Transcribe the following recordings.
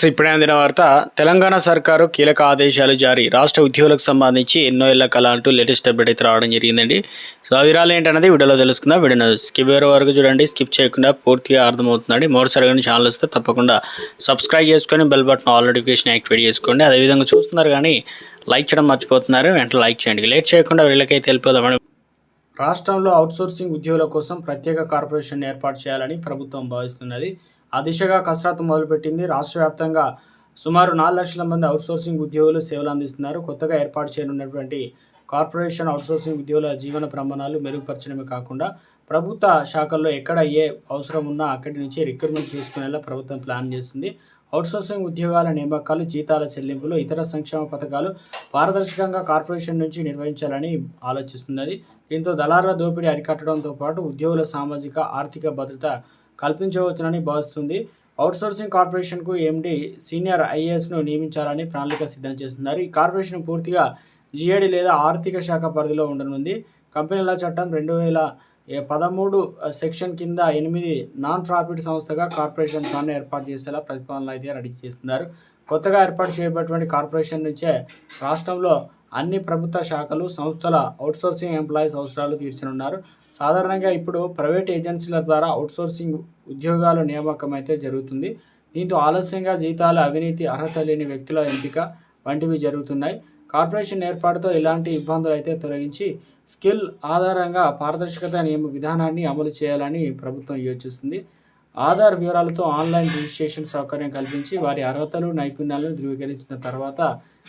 ఇప్పుడే అందిన వార్త తెలంగాణ సర్కారు కీలక ఆదేశాలు జారీ. రాష్ట్ర ఉద్యోగులకు సంబంధించి ఎన్నో ఏళ్ళ కళ అంటూ లేటెస్ట్ అప్డేట్ అయితే రావడం జరిగిందండి. సో ఆ వివరాలు ఏంటనేది వీడియోలో తెలుసుకుందాం. వీడియో స్కిప్ వేరే వరకు చూడండి. స్కిప్ చేయకుండా పూర్తిగా అర్థమవుతుందండి. మరోసారి కానీ ఛానల్ వస్తే తప్పకుండా సబ్స్క్రైబ్ చేసుకొని bell button all notification activate చేసుకోండి. అదేవిధంగా చూస్తున్నారు కానీ లైక్ చేయడం మర్చిపోతున్నారు. వెంటనే లైక్ చేయండి. లేట్ చేయకుండా వీళ్ళకైతే వెళ్ళిపోదామని రాష్ట్రంలో అవుట్సోర్సింగ్ ఉద్యోగుల కోసం ప్రత్యేక కార్పొరేషన్ ఏర్పాటు చేయాలని ప్రభుత్వం భావిస్తున్నది. ఆ దిశగా కసరత్తు మొదలుపెట్టింది. రాష్ట్ర వ్యాప్తంగా సుమారు నాలుగు లక్షల మంది అవుట్సోర్సింగ్ ఉద్యోగులు సేవలు అందిస్తున్నారు. కొత్తగా ఏర్పాటు చేయనున్నటువంటి కార్పొరేషన్ అవుట్సోర్సింగ్ ఉద్యోగుల జీవన ప్రమాణాలు మెరుగుపరచడమే కాకుండా ప్రభుత్వ శాఖల్లో ఎక్కడ ఏ అవసరం ఉన్నా అక్కడి నుంచి రిక్రూట్మెంట్ చేసుకునేలా ప్రభుత్వం ప్లాన్ చేస్తుంది. అవుట్సోర్సింగ్ ఉద్యోగాల నియామకాలు జీతాల చెల్లింపులు ఇతర సంక్షేమ పథకాలు పారదర్శకంగా కార్పొరేషన్ నుంచి నిర్వహించాలని ఆలోచిస్తున్నది. దీంతో దళారుల దోపిడీ అరికట్టడంతో పాటు ఉద్యోగుల సామాజిక ఆర్థిక భద్రత కల్పించవచ్చునని భావిస్తుంది. అవుట్సోర్సింగ్ కార్పొరేషన్కు ఎండి సీనియర్ ఐఏఎస్ను నియమించాలని ప్రణాళిక సిద్ధం చేస్తున్నారు. ఈ కార్పొరేషన్ పూర్తిగా జిఏడి లేదా ఆర్థిక శాఖ పరిధిలో ఉండనుంది. కంపెనీల చట్టం రెండు వేల పదమూడు సెక్షన్ కింద ఎనిమిది నాన్ ప్రాఫిట్ సంస్థగా కార్పొరేషన్ ఫండ్ ఏర్పాటు చేసేలా ప్రతిపాదనలు అయితే రెడీ చేస్తున్నారు. కొత్తగా ఏర్పాటు చేయబడినటువంటి కార్పొరేషన్ నుంచే రాష్ట్రంలో అన్ని ప్రభుత్వ శాఖలు సంస్థల అవుట్సోర్సింగ్ ఎంప్లాయీస్ అవసరాలు తీర్చనున్నారు. సాధారణంగా ఇప్పుడు ప్రైవేట్ ఏజెన్సీల ద్వారా అవుట్సోర్సింగ్ ఉద్యోగాల నియామకం అయితే జరుగుతుంది. దీంతో ఆలస్యంగా జీతాలు అవినీతి అర్హత లేని వ్యక్తుల ఎంపిక వంటివి జరుగుతున్నాయి. కార్పొరేషన్ ఏర్పాటుతో ఇలాంటి ఇబ్బందులు అయితే తొలగించి స్కిల్ ఆధారంగా పారదర్శకత నియమ విధానాన్ని అమలు చేయాలని ప్రభుత్వం యోచిస్తుంది. ఆధార్ వివరాలతో ఆన్లైన్ రిజిస్ట్రేషన్ సౌకర్యం కల్పించి వారి అర్హతలు నైపుణ్యాలను ధృవీకరించిన తర్వాత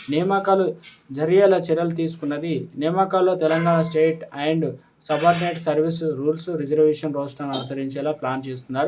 నియామకాలు జరిగేలా చర్యలు తీసుకున్నది. నియామకాల్లో Telangana state and subordinate service rules reservation రోస్టర్ను అనుసరించేలా ప్లాన్ చేస్తున్నారు.